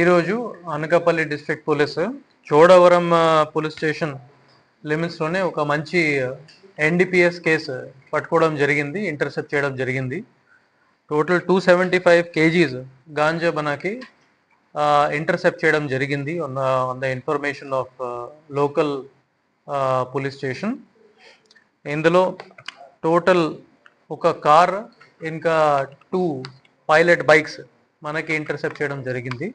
ఈరోజు Anakapalli district police Chodavaram police station లిమిట్స్లోనే ఒక మంచి ఎన్డిపిఎస్ కేసు పట్టుకోవడం జరిగింది ఇంటర్సెప్ట్ చేయడం జరిగింది. Total two seventy five KGs ganja మనకి ఇంటర్సెప్ట్ చేయడం జరిగింది. On the information of local police station. ఇందులో టోటల్ ఒక కార్ ఇంకా టూ పైలట్ బైక్స్ మనకి ఇంటర్సెప్ట్ చేయడం జరిగింది.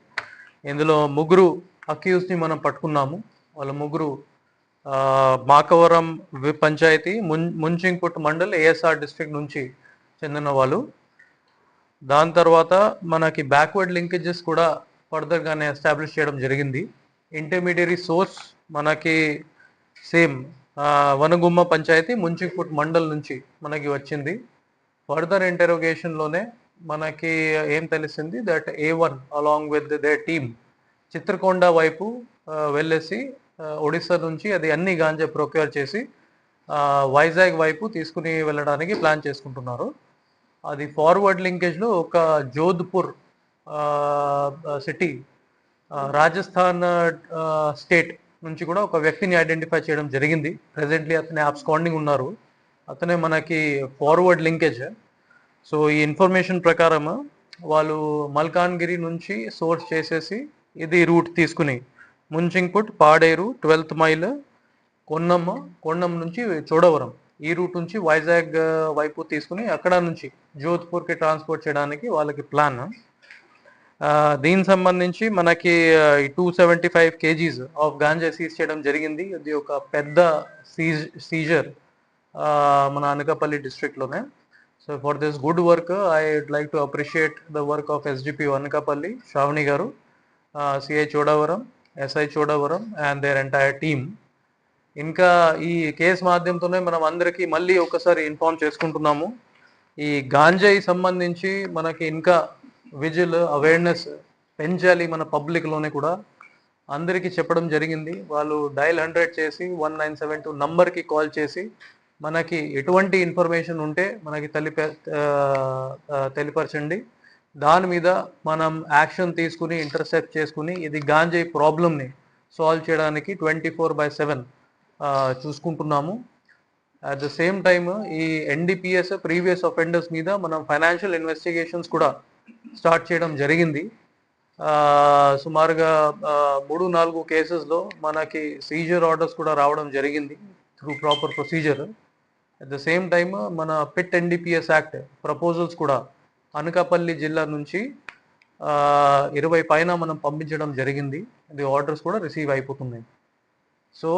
ఇందులో ముగ్గురు అక్యూస్ని మనం పట్టుకున్నాము. వాళ్ళ ముగ్గురు మాకవరం పంచాయతీ మున్ ముంచింగ్పుట్ మండల్ ఏఎస్ఆర్ డిస్ట్రిక్ట్ నుంచి చెందిన వాళ్ళు. దాని తర్వాత మనకి బ్యాక్వర్డ్ లింకేజెస్ కూడా ఫర్దర్గానే ఎస్టాబ్లిష్ చేయడం జరిగింది. ఇంటర్మీడియరీ సోర్స్ మనకి సేమ్ వనగుమ్మ పంచాయతీ ముంచింగ్పుట్ మండల్ నుంచి మనకి వచ్చింది. ఫర్దర్ ఇంటరోగేషన్లోనే మనకి ఏం తెలిసింది? That A one along with the team Chitrakonda వైపు వెళ్ళేసి ఒడిస్సా నుంచి అది అన్ని గాంజా ప్రొక్యూర్ చేసి వైజాగ్ వైపు తీసుకుని వెళ్ళడానికి ప్లాన్ చేసుకుంటున్నారు. అది ఫార్వర్డ్ లింకేజ్లో ఒక జోధ్పూర్ సిటీ రాజస్థాన్ స్టేట్ నుంచి కూడా ఒక వ్యక్తిని ఐడెంటిఫై చేయడం జరిగింది. ప్రజెంట్లీ అతని అబ్స్కాండింగ్ ఉన్నారు. అతనే మనకి ఫార్వర్డ్ లింకేజ్ సో ఈ ఇన్ఫర్మేషన్ ప్రకారం వాళ్ళు మల్కాన్గిరి నుంచి సోర్స్ చేసేసి ఇది రూట్ తీసుకుని ముంచింగ్పుట్ పాడేరు ట్వెల్త్ మైల్ కొన్నమ్మ కొండం నుంచి చోడవరం. ఈ రూట్ నుంచి వైజాగ్ వైపు తీసుకుని అక్కడ నుంచి జోధ్పూర్కి ట్రాన్స్పోర్ట్ చేయడానికి వాళ్ళకి ప్లాన్ దీనికి సంబంధించి మనకి two seventy five KGs of ganja seize చేయడం జరిగింది. ఇది ఒక పెద్ద సీజ్ సీజర్ మన Anakapalli డిస్ట్రిక్ట్లోనే so for this good work I like to appreciate the work of SDP Anakapalli Shravani గారు CI Chodavaram SI Chodavaram and their entire team ఇంకా ఈ case మాధ్యమంతోనే మనం అందరికీ మళ్ళీ ఒకసారి ఇన్ఫార్మ్ చేసుకుంటున్నాము. ఈ గాంజాయి సంబంధించి మనకి ఇంకా విజిల్ అవేర్నెస్ పెంచాలి మన పబ్లిక్లోనే కూడా. అందరికీ చెప్పడం జరిగింది. వాళ్ళు డయల్ హండ్రెడ్ చేసి వన్ నైన్ సెవెన్ టూ నంబర్కి కాల్ చేసి మనకి ఎటువంటి ఇన్ఫర్మేషన్ ఉంటే మనకి తెలిపే తెలిపరచండి దాని మీద మనం యాక్షన్ తీసుకుని ఇంటర్సెప్ట్ చేసుకుని ఇది గాంజే ప్రాబ్లమ్ని సాల్వ్ చేయడానికి ట్వంటీ ఫోర్ బై సెవెన్ చూసుకుంటున్నాము. అట్ ద సేమ్ టైమ్ ఈ ఎన్డిపిఎస్ ప్రీవియస్ అఫెండర్స్ మీద మనం ఫైనాన్షియల్ ఇన్వెస్టిగేషన్స్ కూడా స్టార్ట్ చేయడం జరిగింది. సుమారుగా మూడు నాలుగు కేసెస్లో మనకి సీజర్ ఆర్డర్స్ కూడా రావడం జరిగింది through proper procedure at the same time మన పిట్ ఎన్డిపిఎస్ యాక్ట్ ప్రపోజల్స్ కూడా అనకాపల్లి జిల్లా నుంచి ఇరవై పైన మనం పంపించడం జరిగింది. ఇది ఆర్డర్స్ కూడా రిసీవ్ అయిపోతున్నాయి. So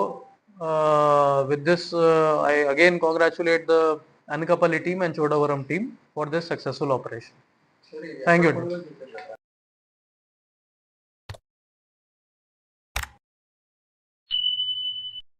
with this I again congratulate the Anakapalli team and Chodavaram team for this successful operation thank you